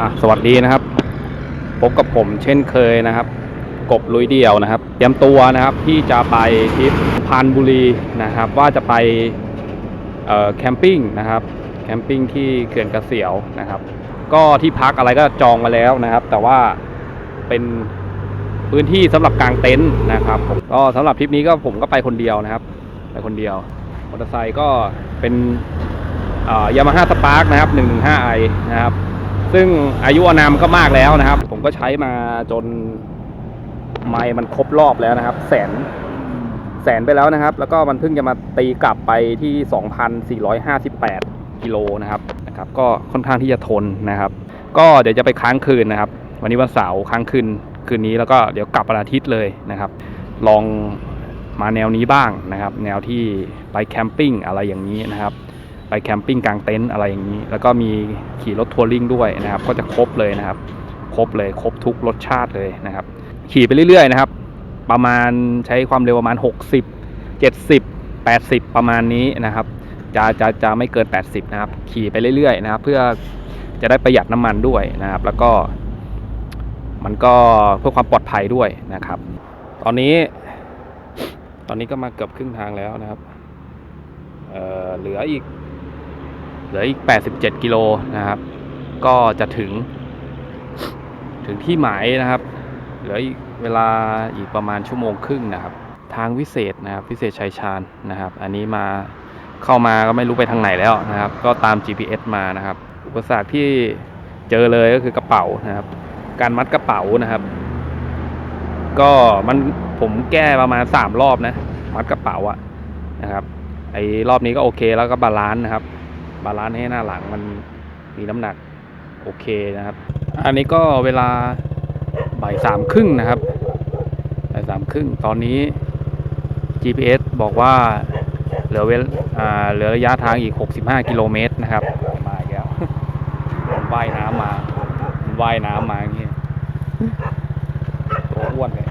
อะสวัสดีนะครับ พบกับผมเช่นเคยนะครับ กบลุยเดี่ยวนะครับ เตรียมตัวนะครับที่จะไปทริปพานบุรีนะครับ ว่าจะไปแคมปิ้งนะครับแคมปิ้งที่เขื่อนกระเสียวนะครับ ก็ที่พักอะไรก็จองมาแล้วนะครับ แต่ว่าเป็นพื้นที่สำหรับกางเต็นท์นะครับก็สำหรับทริปนี้ก็ผมก็ไปคนเดียวนะครับ ไปคนเดียวมอเตอร์ไซค์ก็เป็นยามาฮ่าสปาร์กนะครับ 115i นะครับ ซึ่งอายุอานามก็มากแล้วนะครับ ผมก็ใช้มาจนไมล์มันครบรอบแล้วนะครับ แสนแสนไปแล้วนะครับ แล้วก็มันเพิ่งจะมาตีกลับไปที่ 2,458กิโลนะครับนะครับ ก็ค่อนข้างที่จะทนนะครับ ก็เดี๋ยวจะไปค้างคืนนะครับ วันนี้วันเสาร์ค้างคืนคืนนี้แล้วก็เดี๋ยวกลับวันอาทิตย์เลยนะครับ ลองมาแนวนี้บ้างนะครับ แนวที่ไปแคมปิ้งอะไรอย่างนี้นะครับ ไปแคมปิ้งกลางเต็นท์อะไรอย่างนี้ แล้วก็มีขี่รถทัวริงด้วยนะครับ ก็จะครบเลยนะครับ ครบเลยครบทุกรสชาติเลยนะครับ ขี่ไปเรื่อยๆนะครับ ประมาณใช้ความเร็วประมาณ 60 70 80 ประมาณนี้นะครับ จะจะจะไม่เกิน 80 นะครับ ขี่ไปเรื่อยๆนะครับ เพื่อจะได้ประหยัดน้ำมันด้วยนะครับ แล้วก็ มันก็เพื่อความปลอดภัยด้วยนะครับ ตอนนี้ ตอนนี้ก็มาเกือบครึ่งทางแล้วนะครับเออเหลืออีก เหลืออีก 87 กิโลนะครับ ก็จะถึง ถึงที่หมายนะครับเหลืออีกเวลาอีกประมาณชั่วโมงครึ่งนะครับ ทางวิเศษนะครับวิเศษชัยชาญนะครับ อันนี้มาเข้ามาก็ไม่รู้ไปทางไหนแล้วนะครับ ก็ตาม GPS มานะครับ อุปสรรคที่เจอเลยก็คือกระเป๋านะครับ การมัดกระเป๋านะครับ ก็มันผมแก้ประมาณสามรอบนะ มัดกระเป๋าอะนะครับไอ้รอบนี้ก็โอเคแล้วก็บาลานซ์นะครับ บาลานซ์ให้หน้าหลังมันมีน้ำหนักโอเคนะครับ อันนี้ก็เวลาบ่ายสามครึ่งนะครับบ่ายสามครึ่งตอนนี้ GPS บอกว่าเหลือเวลอ่าเหลือระยะทางอีก 65 กิโลเมตรนะครับ มาอีกแล้วมันว่ายน้ำมามันว่ายน้ำมาอย่างนี้ตัวอ้วนเลย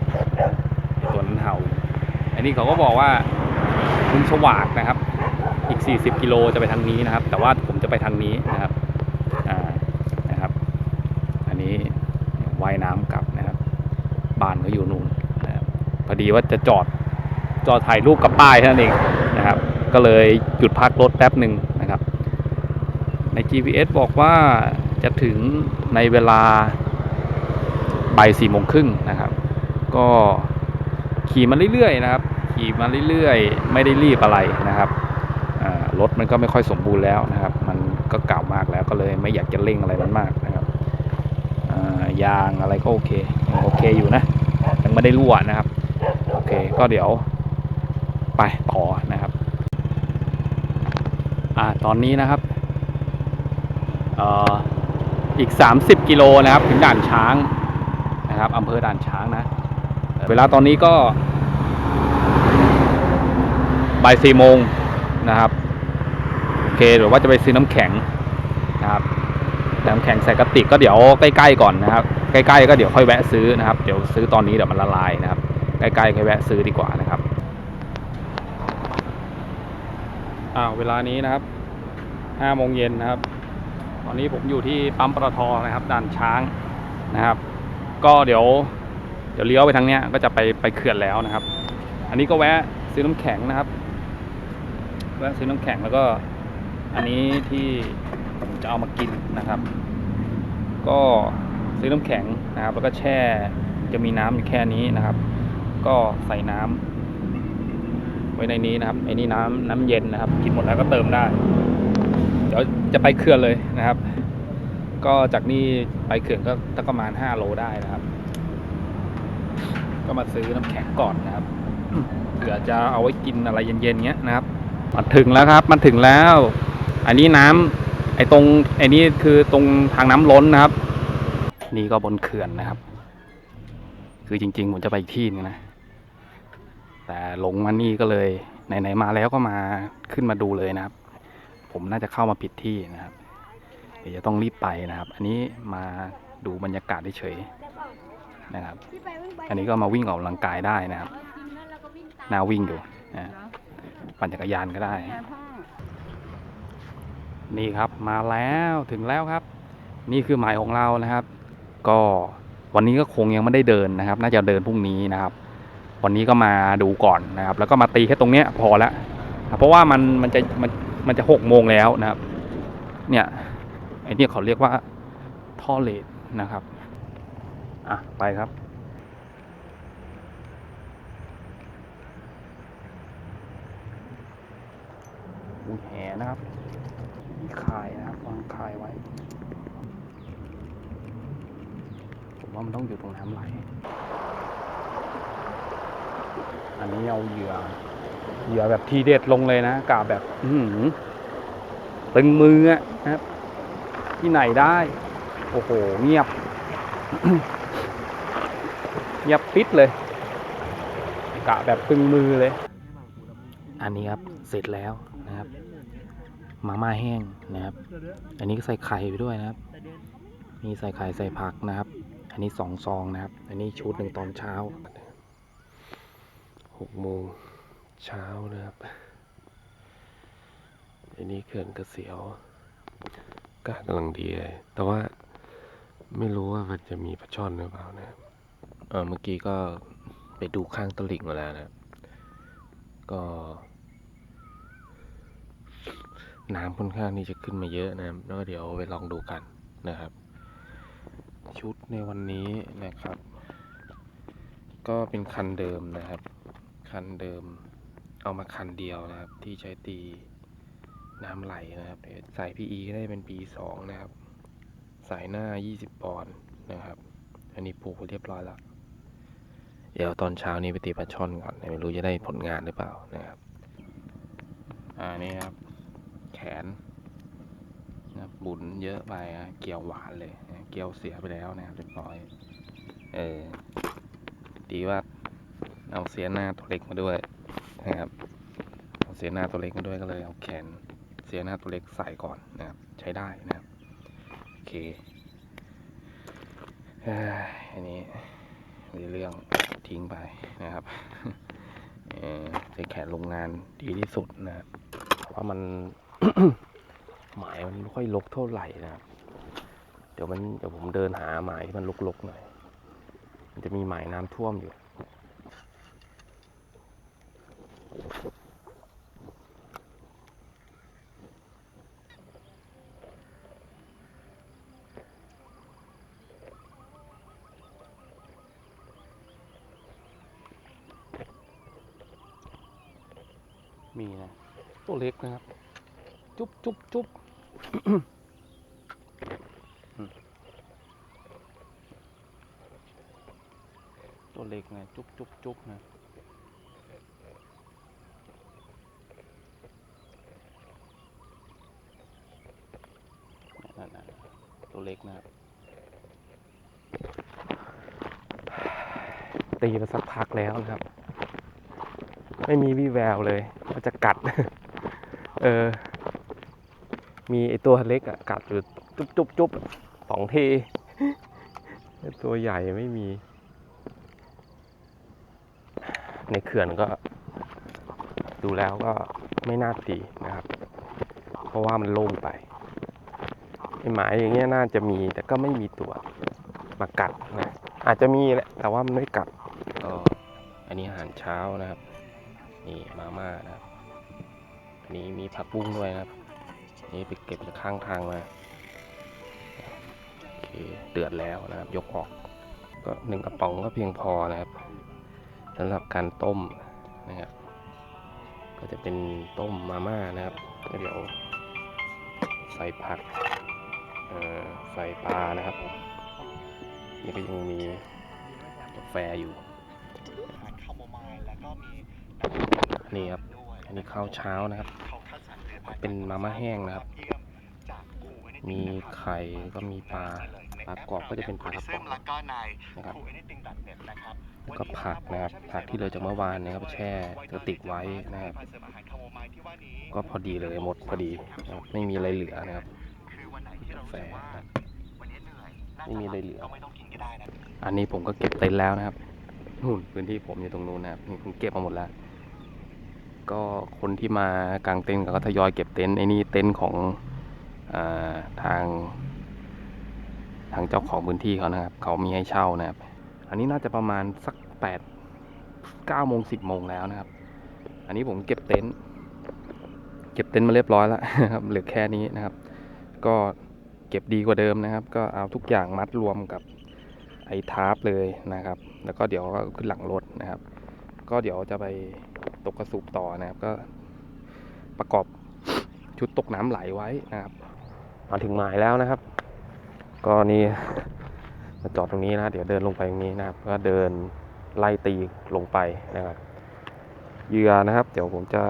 ตัวนั้นเห่า อันนี้เขาก็บอกว่าลุงสวากนะครับ อีก40 กิโลจะไปทางนี้นะครับ แต่ว่าผมจะไปทางนี้นะครับอ่านะครับ อันนี้ว่ายน้ำกลับนะครับ บ้านเขาอยู่นู่นนะครับพอดีว่าจะจอดจอดถ่ายรูปกับป้ายเท่านั้นเองนะครับ ก็เลยหยุดพักรถแป๊บหนึ่งนะครับ ใน GPS บอกว่าจะถึงในเวลาบ่ายสี่โมงครึ่งนะครับ ก็ขี่มาเรื่อยๆนะครับ ขี่มาเรื่อยๆ ไม่ได้รีบอะไรนะครับ รถมันก็ไม่ค่อยสมบูรณ์แล้วนะครับ มันก็เก่ามากแล้วก็เลยไม่อยากจะเร่งอะไรมันมากนะครับยางอะไรก็โอเคโอเคอยู่นะยังไม่ได้รั่วนะครับ โอเคก็เดี๋ยวไปต่อนะครับอ่าตอนนี้นะครับเอ่ออีก 30 กิโลนะครับถึงด่านช้างนะครับอำเภอด่านช้างนะ เวลาตอนนี้ก็บ่ายสี่โมงนะครับ เคหรือว่าจะไปซื้อน้ำแข็งนะครับน้ำแข็งใส่กระติกก็เดี๋ยวใกล้ๆก่อนนะครับ ใกล้ๆก็เดี๋ยวค่อยแวะซื้อนะครับ เดี๋ยวซื้อตอนนี้เดี๋ยวมันละลายนะครับ ใกล้ๆค่อยแวะซื้อดีกว่านะครับอ้าวเวลานี้นะครับห้าโมงเย็นนะครับ ตอนนี้ผมอยู่ที่ปั๊มปตทนะครับด่านช้างนะครับ ก็เดี๋ยวเดี๋ยวเลี้ยวไปทางเนี้ยก็จะไปไปเขื่อนแล้วนะครับ อันนี้ก็แวะซื้อน้ำแข็งนะครับแวะซื้อน้ำแข็งแล้วก็ อันนี้ที่ผมจะเอามากินนะครับ ก็ซื้อน้ำแข็งนะครับ แล้วก็แช่จะมีน้ำอยู่แค่นี้นะครับ ก็ใส่น้ำไว้ในนี้นะครับไอ้นี่น้ำน้ำเย็นนะครับ กินหมดแล้วก็เติมได้ เดี๋ยวจะไปเขื่อนเลยนะครับ ก็จากนี่ไปเขื่อนก็สักประมาณ5โลได้นะครับ ก็มาซื้อน้ำแข็งก่อนนะครับเผื่อจะเอาไว้กินอะไรเย็นๆเงี้ยนะครับ มาถึงแล้วครับ มาถึงแล้ว อันนี้น้ำไอ้ตรงไอ้นี่คือตรงทางน้ำล้นนะครับ นี่ก็บนเขื่อนนะครับ คือจริงๆผมจะไปอีกที่นึงนะ แต่หลงมานี่ก็เลยไหนๆมาแล้วก็มาขึ้นมาดูเลยนะครับ ผมน่าจะเข้ามาผิดที่นะครับ เดี๋ยวจะต้องรีบไปนะครับ อันนี้มาดูบรรยากาศเฉยๆนะครับ อันนี้ก็มาวิ่งออกกำลังกายได้นะครับน่าวิ่งอยู่นะปั่นจักรยานก็ได้ นี่ครับมาแล้วถึงแล้วครับ นี่คือหมายของเรานะครับ ก็วันนี้ก็คงยังไม่ได้เดินนะครับ น่าจะเดินพรุ่งนี้นะครับ วันนี้ก็มาดูก่อนนะครับ แล้วก็มาตีแค่ตรงเนี้ยพอละเพราะว่ามันมันจะมันมันจะหกโมงแล้วนะครับ เนี่ยไอ้นี่เขาเรียกว่าท่อเลดนะครับอะไปครับอุ้ยแหนะครับ มีคายนะครับวางคายไว้ ผมว่ามันต้องอยู่ตรงน้ำไหล อันนี้เอาเหยื่อ เหยื่อแบบทีเด็ดลงเลยนะกาแบบ อืตึงมืออะนะครับ ที่ไหนได้ โอ้โห เงียบ เงียบปิดเลย กะแบบตึงมือเลย อันนี้ครับ เสร็จแล้วนะครับ มาม่าแห้งนะครับ อันนี้ก็ใส่ไข่ไปด้วยนะครับ มีใส่ไข่ใส่ผักนะครับ อันนี้สองซองนะครับ อันนี้ชุดหนึ่งตอนเช้าหกโมงเช้านะครับ อันนี้เขื่อนกระเสียวก็กำลังดีเลย แต่ว่าไม่รู้ว่ามันจะมีปลาช่อนหรือเปล่านะครับเออเมื่อกี้ก็ไปดูข้างตลิ่งมาแล้วนะครับก็ น้ำค่อนข้างที่จะขึ้นมาเยอะนะครับแล้วก็เดี๋ยวไปลองดูกันนะครับ ชุดในวันนี้นะครับ ก็เป็นคันเดิมนะครับ คันเดิมเอามาคันเดียวนะครับ ที่ใช้ตีน้ำไหลนะครับเดี๋ยวใส่ PE ก็ได้เป็นปีสองนะครับ สายหน้า 20 ปอนด์นะครับ อันนี้ผูกเรียบร้อยแล้ว เดี๋ยวตอนเช้านี้ไปตีปลาช่อนก่อน ไม่รู้จะได้ผลงานหรือเปล่านะครับ อ่านี่ครับ ขนนะบุญเยอะไปเกี่ยวหวานเลยเกี่ยวเสียไปแล้วนะเรียบร้อย เออ ดีว่าเอาเสียหน้าตัวเล็กมาด้วยนะครับเอาเสียหน้าตัวเล็กมาด้วยก็เลยเอาแขนเสียหน้าตัวเล็กใส่ก่อนนะครับ ใช้ได้นะครับโอเคอันนี้มีเรื่องทิ้งไปนะครับเออใช้แขนโรงงานดีที่สุดนะครับเพราะมัน หมายมันไม่ค่อยลกเท่าไหร่นะครับ เดี๋ยวมันเดี๋ยวผมเดินหาหมายที่มันลกๆหน่อย มันจะมีหมายน้ำท่วมอยู่มีนะตัวเล็กนะครับ จุ๊บจุ๊บจุ๊บอืมตัวเล็กนะจุ๊บจุ๊บจุ๊บนะนั่นนะตัวเล็กนะครับตีมาสักพักแล้วนะครับ ไม่มีวี่แววเลยว่าจะกัด เออ มีไอตัวเล็กอะกัดอยู่จุ๊บจุ๊บจุ๊บสองทีไอตัวใหญ่ไม่มี ในเขื่อนก็ ดูแล้วก็ไม่น่าตีนะครับ เพราะว่ามันโล่งไปไอหมายอย่างเงี้ยน่าจะมีแต่ก็ไม่มีตัวมากัดนะอาจจะมีแหละแต่ว่ามันไม่กัดก็อันนี้อาหารเช้านะครับ นี่มาม่านะครับ อันนี้มีผักบุ้งด้วยนะครับ นี่ไปเก็บจากข้างทางมาโอเคเดือดแล้วนะครับ ยกออก ก็หนึ่งกระป๋องก็เพียงพอนะครับสำหรับการต้มนะครับ ก็จะเป็นต้มมาม่านะครับแล้วเดี๋ยวใส่ผักเอ่อใส่ปลานะครับ นี่ก็ยังมีกาแฟอยู่อาหารคาโมไมล์แล้วก็มีนี่ครับด้วยอันนี้ข้าวเช้านะครับ เขาคัดสรรผลิตภัณฑ์เป็นมาม่าแห้งนะครับเยี่ยมจากครูเอนิติมีนะครับไข่ก็มีปลาปลากรอบก็จะเป็นปลากระป๋องแล้วก็นายนะครับครูเอนิติงดัตเน็ตนะครับแล้วก็ผักนะครับ ผักที่เหลือจากเมื่อวานนะครับ แช่กระติกไว้นะครับเสริมอาหารคาโมไมล์ที่ว่านี้ก็พอดีเลยหมดพอดีนะครับไม่มีอะไรเหลือนะครับคือวันไหนที่เรากาแฟรู้สึกว่าวันนี้เหนื่อยน่าไม่มีอะไรเหลือก็ไม่ต้องกินก็ได้นะอันนี้ผมก็เก็บเต็นท์แล้วนะครับนู่นพื้นที่ผมอยู่ตรงนู้นนะครับนี่ผมเก็บมาหมดแล้ว ก็คนที่มากางเต็นท์ก็ทยอยเก็บเต็นท์ไอ้นี่เต็นท์ของอทาง ทางเจ้าของพื้นที่เขานะครับ เขามีให้เช่านะครับ อันนี้น่าจะประมาณสักแปดเก้าโมงสิบโมงแล้วนะครับ อันนี้ผมเก็บเต็นท์เก็บเต็นท์มาเรียบร้อยแล้วครับเหลือแค่นี้นะครับ ก็เก็บดีกว่าเดิมนะครับ ก็เอาทุกอย่างมัดรวมกับไอ้ทาร์ปเลยนะครับ แล้วก็เดี๋ยวก็ขึ้นหลังรถนะครับ ก็เดี๋ยวจะไป ตกกระสูบต่อนะครับ ก็ประกอบชุดตกน้ำไหลไว้นะครับ มาถึงหมายแล้วนะครับ ก็นี่มาจอดตรงนี้นะเดี๋ยวเดินลงไปตรงนี้นะครับ ก็เดินไล่ตีลงไปนะครับเหยื่อนะครับ เดี๋ยวผมจะ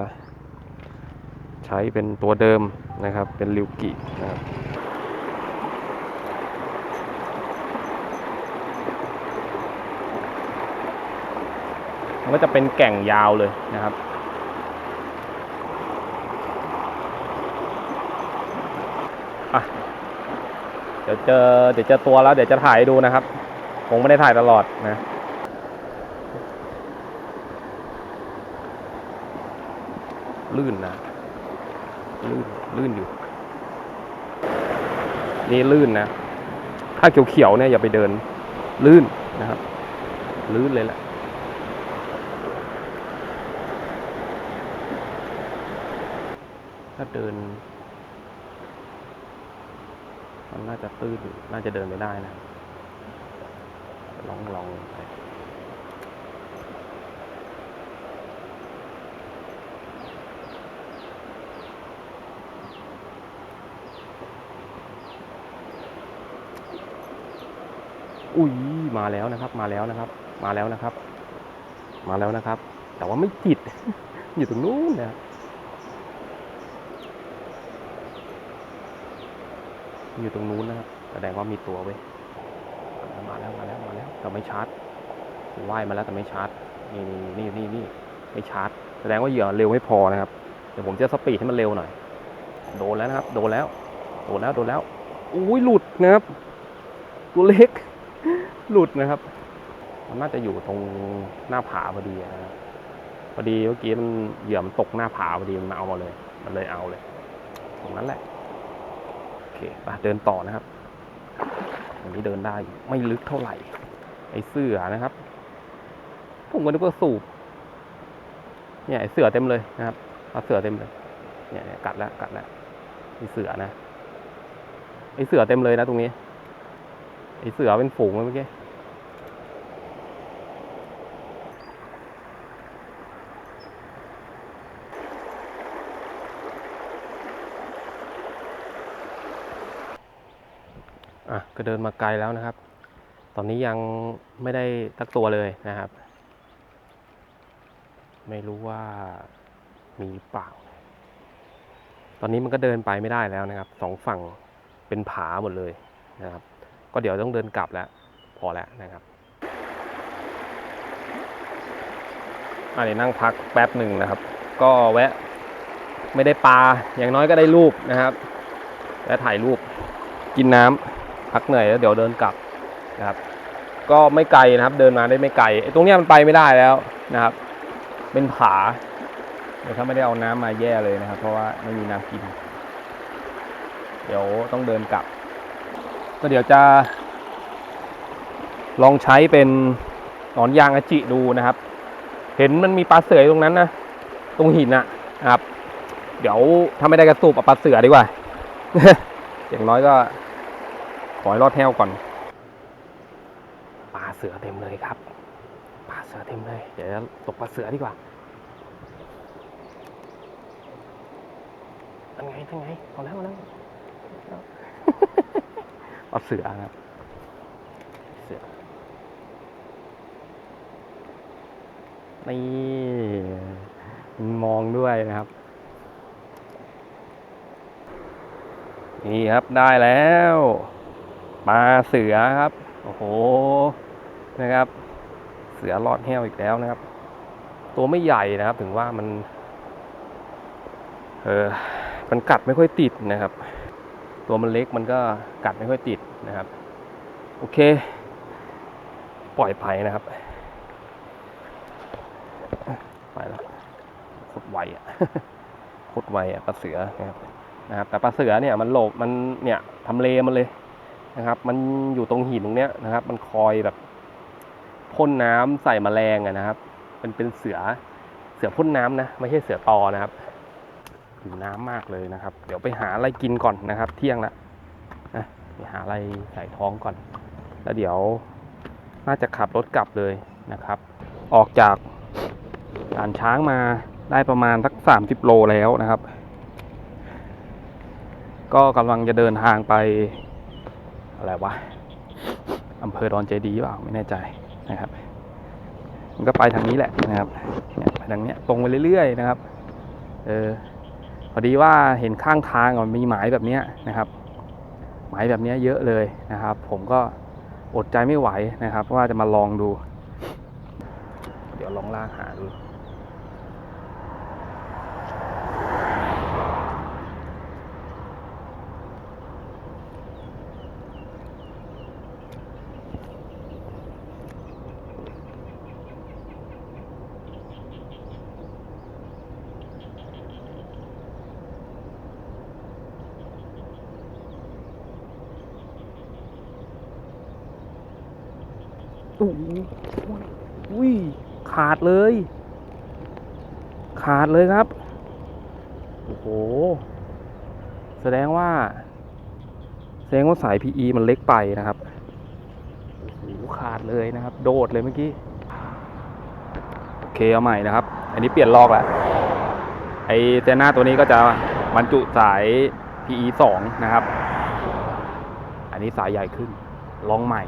ใช้เป็นตัวเดิมนะครับ เป็นริวกินะครับ มันก็จะเป็นแก่งยาวเลยนะครับ เดี๋ยวเจอเดี๋ยวเจอตัวแล้ว เดี๋ยวจะถ่ายดูนะครับ คงไม่ได้ถ่ายตลอดนะลื่นนะ ลื่น ลื่นอยู่ นี่ลื่นนะ ถ้าเขียวๆเนี่ยอย่าไปเดิน ลื่นนะครับ ลื่นเลยแหละ ถ้า เดิน มันน่าจะตื้นน่าจะเดินไม่ได้นะ ลองลองไปอุ้ยมาแล้วนะครับ มาแล้วนะครับ มาแล้วนะครับ มาแล้วนะครับ แต่ว่าไม่ติด อยู่ตรงนู้นนะ อยู่ตรงนู้นนะครับ แสดงว่ามีตัวเว้ยมาแล้วมาแล้วมาแล้วแต่ไม่ชาร์จว่ายมาแล้วแต่ไม่ชาร์จ นี่นี่นี่นี่ไม่ชาร์จ แสดงว่าเหยื่อเร็วไม่พอนะครับ เดี๋ยวผมจะสปีดให้มันเร็วหน่อย โดนแล้วนะครับ โดนแล้ว โดนแล้ว โดนแล้ว อุ้ยหลุดนะครับ ตัวเล็ก หลุดนะครับมันน่าจะอยู่ตรงหน้าผาพอดีนะครับพอดีเมื่อกี้มันเหยื่อมันตกหน้าผาพอดีมันเอามาเลย มันเลยเอาเลย ตรงนั้นแหละ เคไปเดินต่อนะครับอันนี้เดินได้ไม่ลึกเท่าไหร่ ไอเสือนะครับ ผมก็นึกว่าสูบเนี่ยไอเสือเต็มเลยนะครับเอาเสือเต็มเลย เนี่ยกัดแล้วกัดแล้วไอเสือนะไอเสือเต็มเลยนะตรงนี้ไอเสือเป็นฝูงเลยเมื่อกี้ะก็เดินมาไกลแล้วนะครับ ตอนนี้ยังไม่ได้ทักตัวเลยนะครับ ไม่รู้ว่ามีเปล่า ตอนนี้มันก็เดินไปไม่ได้แล้วนะครับสองฝั่งเป็นผาหมดเลยนะครับ ก็เดี๋ยวต้องเดินกลับแล้ว พอแล้วนะครับอันนี้นั่งพักแป๊บหนึ่งนะครับ ก็แวะไม่ได้ปลาอย่างน้อยก็ได้รูปนะครับ และถ่ายรูปกินน้ำ พักเหนื่อยแล้วเดี๋ยวเดินกลับนะครับ ก็ไม่ไกลนะครับ เดินมาได้ไม่ไกลไอ้ตรงนี้มันไปไม่ได้แล้วนะครับ เป็นผาเดี๋ยวถ้าไม่ได้เอาน้ำมาแย่เลยนะครับ เพราะว่าไม่มีน้ำกิน เดี๋ยวต้องเดินกลับ ก็เดี๋ยวจะ ลองใช้เป็นหนอนยางอาจิดูนะครับ เห็นมันมีปลาเสืออยู่ตรงนั้นนะตรงหินนะนะครับ เดี๋ยวถ้าไม่ได้กระสูบเอาปลาเสือดีกว่าอย่างน้อยก็ ขอให้รอดแห้วก่อนปลาเสือเต็มเลยครับปลาเสือเต็มเลย เดี๋ยวจะตกปลาเสือดีกว่าทันไงทันไงเอาแล้วเอาแล้วเอาแล้วปลาเสือครับเสือนี่มองด้วยนะครับ นี่ครับได้แล้ว ปลาเสือครับ โอ้โห นะครับ เสือรอดแห้วอีกแล้วนะครับ ตัวไม่ใหญ่นะครับ ถึงว่ามัน เออมันกัดไม่ค่อยติดนะครับ ตัวมันเล็กมันก็กัดไม่ค่อยติดนะครับ โอเค ปล่อยไปนะครับ ไปแล้วโคตรไวอะโคตรไวอะปลาเสือนะครับนะครับแต่ปลาเสือเนี่ยมันโหลบมันเนี่ยทำเลมันเลย นะครับ มันอยู่ตรงหินตรงเนี้ยนะครับ มันคอยแบบพ่นน้ำใส่แมลงอะนะครับ มันเป็นเสือเสือพ่นน้ำนะ ไม่ใช่เสือตอนะครับหิวน้ำมากเลยนะครับ เดี๋ยวไปหาอะไรกินก่อนนะครับ เที่ยงละนะไปหาอะไรใส่ท้องก่อน แล้วเดี๋ยวน่าจะขับรถกลับเลยนะครับ ออกจากด่านช้างมาได้ประมาณสักสามสิบโลแล้วนะครับ ก็กำลังจะเดินทางไป อะไรวะอำเภอดอนเจดีย์เปล่าไม่แน่ใจนะครับ มันก็ไปทางนี้แหละนะครับเนี่ยไปทางเนี้ยตรงไปเรื่อยๆนะครับ เออพอดีว่าเห็นข้างทางมันมีหมายแบบเนี้ยนะครับ หมายแบบเนี้ยเยอะเลยนะครับ ผมก็อดใจไม่ไหวนะครับ ว่าจะมาลองดู เดี๋ยวลองลากหาดู โอ้อุ้ยขาดเลย ขาดเลยครับ โอ้โห แสดงว่า แสดงว่าสาย PE มันเล็กไปนะครับโอ้โหขาดเลยนะครับ โดดเลยเมื่อกี้ โอเคเอาใหม่นะครับ อันนี้เปลี่ยนลอกแล้วไอเซน่าตัวนี้ก็จะบรรจุสาย PE 2 นะครับ อันนี้สายใหญ่ขึ้น ลองใหม่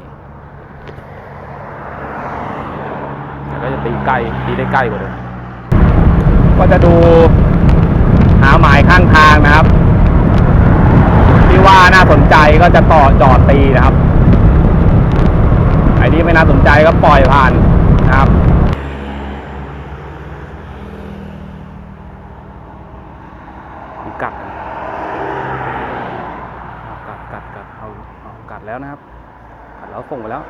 ก็จะตีใกล้ตีได้ใกล้กว่าเดิมก็จะดูหาหมายข้างทางนะครับ ที่ว่าน่าสนใจก็จะต่อจอดตีนะครับไอ้ที่ไม่น่าสนใจก็ปล่อยผ่านนะครับ มีกัดนะเอากัดกัดกัดเอาเอากัดแล้วนะครับ กัดแล้วส่งไปแล้ว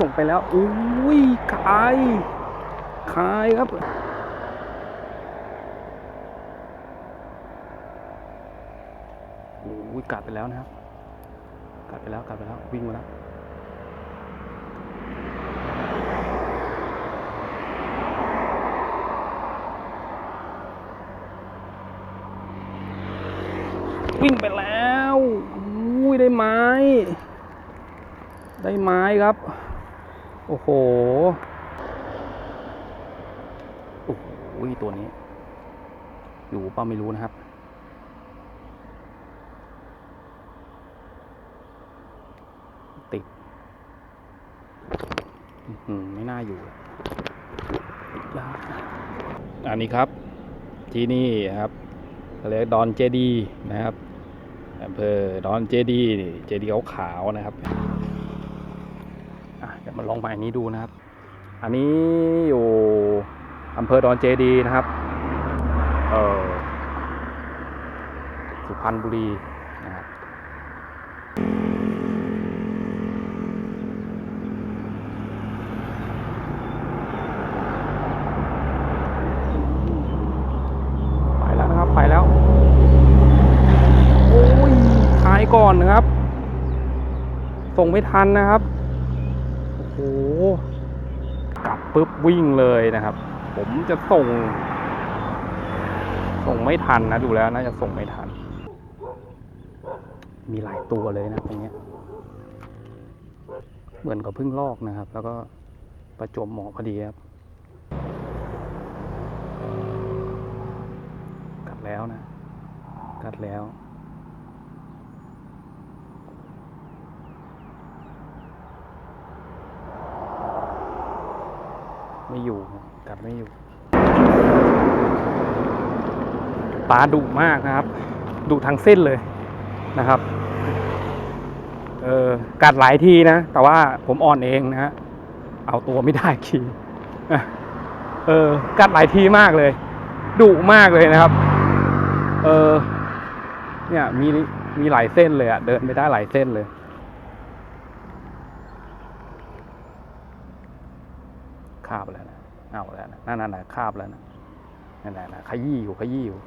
ส่งไป แล้วอุ้ยคายคายครับอุ้ยกัดไปแล้วนะครับกัดไปแล้วกัดไปแล้ววิ่งมาแล้ว วิ่งไปแล้วอุ้ยได้ไม้ ได้ไม้ครับ โอ้โห โอ้โหตัวนี้ อยู่เป้าไม่รู้นะครับ ติดไม่น่าอยู่อันนี้ครับ ที่นี่ครับเขาเรียกดอนเจดีนะครับอำเภอดอนเจดีเจดีขาวๆนะครับ ดี๋ยวมาลองไปอันนี้ดูนะครับ อันนี้อยู่อำเภอดอนเจดีนะครับ เออสุพรรณบุรีนะครับไปแล้วนะครับไปแล้วโอ้ยขายก่อนนะครับ ส่งไม่ทันนะครับ โอ้โห กลับ ปุ๊บวิ่งเลยนะครับ ผมจะส่ง ส่งไม่ทันนะดูแล้วน่าจะส่งไม่ทัน มีหลายตัวเลยนะตรงเนี้ยเหมือนกับเพิ่งลอกนะครับ แล้วก็ประจวบเหมาะพอดีครับกัดแล้วนะ กัดแล้ว ไม่อยู่ครับกัดไม่อยู่ปลาดุมากนะครับดุทั้งเส้นเลยนะครับเออกัดหลายทีนะ แต่ว่าผมอ่อนเองนะฮะเอาตัวไม่ได้ทีอ่เออกัดหลายทีมากเลยดุมากเลยนะครับ เออเนี่ยมีมีหลายเส้นเลยอะเดินไปได้หลายเส้นเลย คาบแล้วนะเอาแล้วนะนั่นนั่นะคาบแล้วนะนั่นน่ะนะขยี้อยู่ขยี้อยู่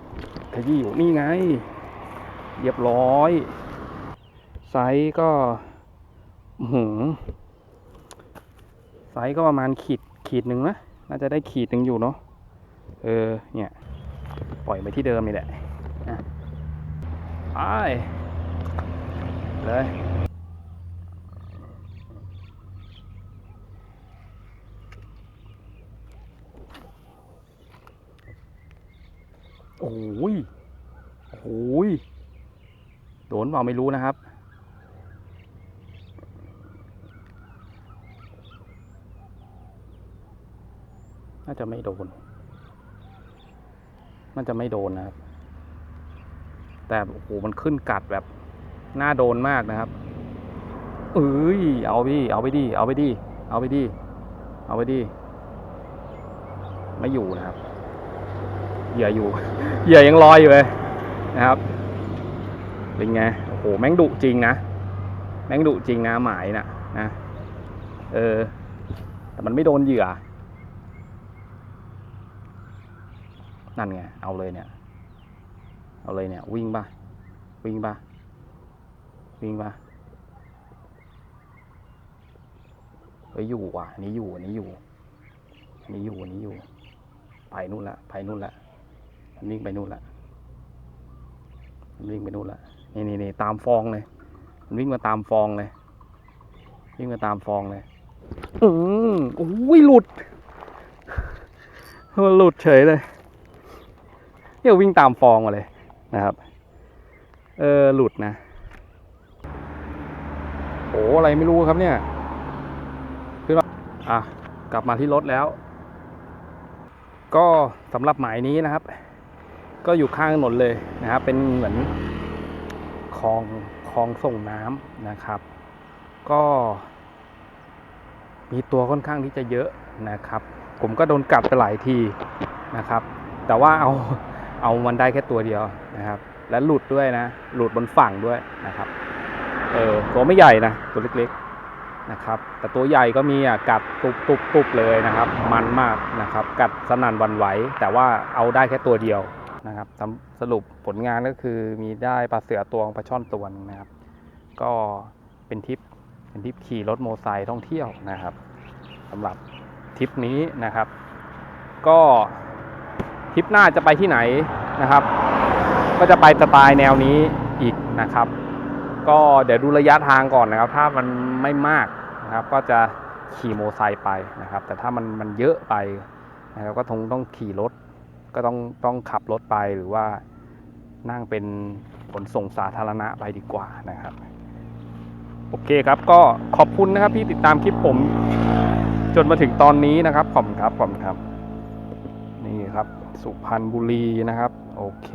ขยี้อยู่นี่ไงเรียบร้อย ไซส์ก็หือไซส์ก็ประมาณขีดขีดหนึ่งนะน่าจะได้ขีดหนึ่งอยู่เนาะเออเนี่ย ปล่อยไปที่เดิมนี่แหละอะไปเลย โอ้ยโอ้ยโดนเปล่าไม่รู้นะครับ น่าจะไม่โดน น่าจะไม่โดนนะครับ แต่โอ้โหมันขึ้นกัดแบบน่าโดนมากนะครับ เอ้ย เอาไปดิเอาไปดิ เอาไปดิ เอาไปดิ เอาไปดิ ไม่อยู่นะครับ เหยื่ออยู่ เหยื่อยังลอยอยู่เลยนะครับ เป็นไง โอ้โห แม่งดุจริงนะ แม่งดุจริงนะหมายนะนะ เออ แต่มันไม่โดนเหยื่อ นั่นไง เอาเลยเนี่ย เอาเลยเนี่ย วิ่งป่ะ วิ่งป่ะ วิ่งป่ะเฮ้ยอยู่ว่ะ นี้อยู่ นี้อยู่ นี้อยู่นนี้อยู่ ไปนู่นละ ไปนู่นละ มันวิ่งไปนู่นละมันวิ่งไปนู่นละนี่นี่นี่ตามฟองเลย มันวิ่งมาตามฟองเลย วิ่งมาตามฟองเลย อืมโอ้ยหลุด มันหลุดเฉยเลยเที่ยวิ่งตามฟองมาเลยนะครับ เออหลุดนะโอ้อะไรไม่รู้ครับเนี่ยคือว่าอะ กลับมาที่รถแล้ว ก็สำหรับหมายนี้นะครับ ก็อยู่ข้างถนนเลยนะครับ เป็นเหมือนคลองคลองส่งน้ำนะครับ ก็ มีตัวค่อนข้างที่จะเยอะนะครับ ผมก็โดนกัดไปหลายทีนะครับ แต่ว่าเอาเอามันได้แค่ตัวเดียวนะครับ และหลุดด้วยนะ หลุดบนฝั่งด้วยนะครับ เออตัวไม่ใหญ่นะตัวเล็กๆนะครับ แต่ตัวใหญ่ก็มีอะกัดตุบตุบตุบเลยนะครับ มันมากนะครับ กัดสนั่นวันไหว แต่ว่าเอาได้แค่ตัวเดียว นะครับสรุปผลงานก็คือมีได้ปลาเสือตัวงปลาช่อนตัวนึงนะครับ ก็เป็นทริปเป็นทริปขี่รถโมไซค์ท่องเที่ยวนะครับสำหรับทริปนี้นะครับ ก็ทริปหน้าจะไปที่ไหนนะครับ ก็จะไปสไตล์แนวนี้อีกนะครับ ก็เดี๋ยวดูระยะทางก่อนนะครับ ถ้ามันไม่มากนะครับ ก็จะขี่โมไซค์ไปนะครับ แต่ถ้ามันมันเยอะไปนะครับก็คงต้องขี่รถ ก็ต้องต้องขับรถไปหรือว่านั่งเป็นขนส่งสาธารณะไปดีกว่านะครับ โอเคครับก็ขอบคุณนะครับที่ติดตามคลิปผม จนมาถึงตอนนี้นะครับขอบคุณครับขอบคุณครับ นี่ครับ สุพรรณบุรีนะครับ โอเค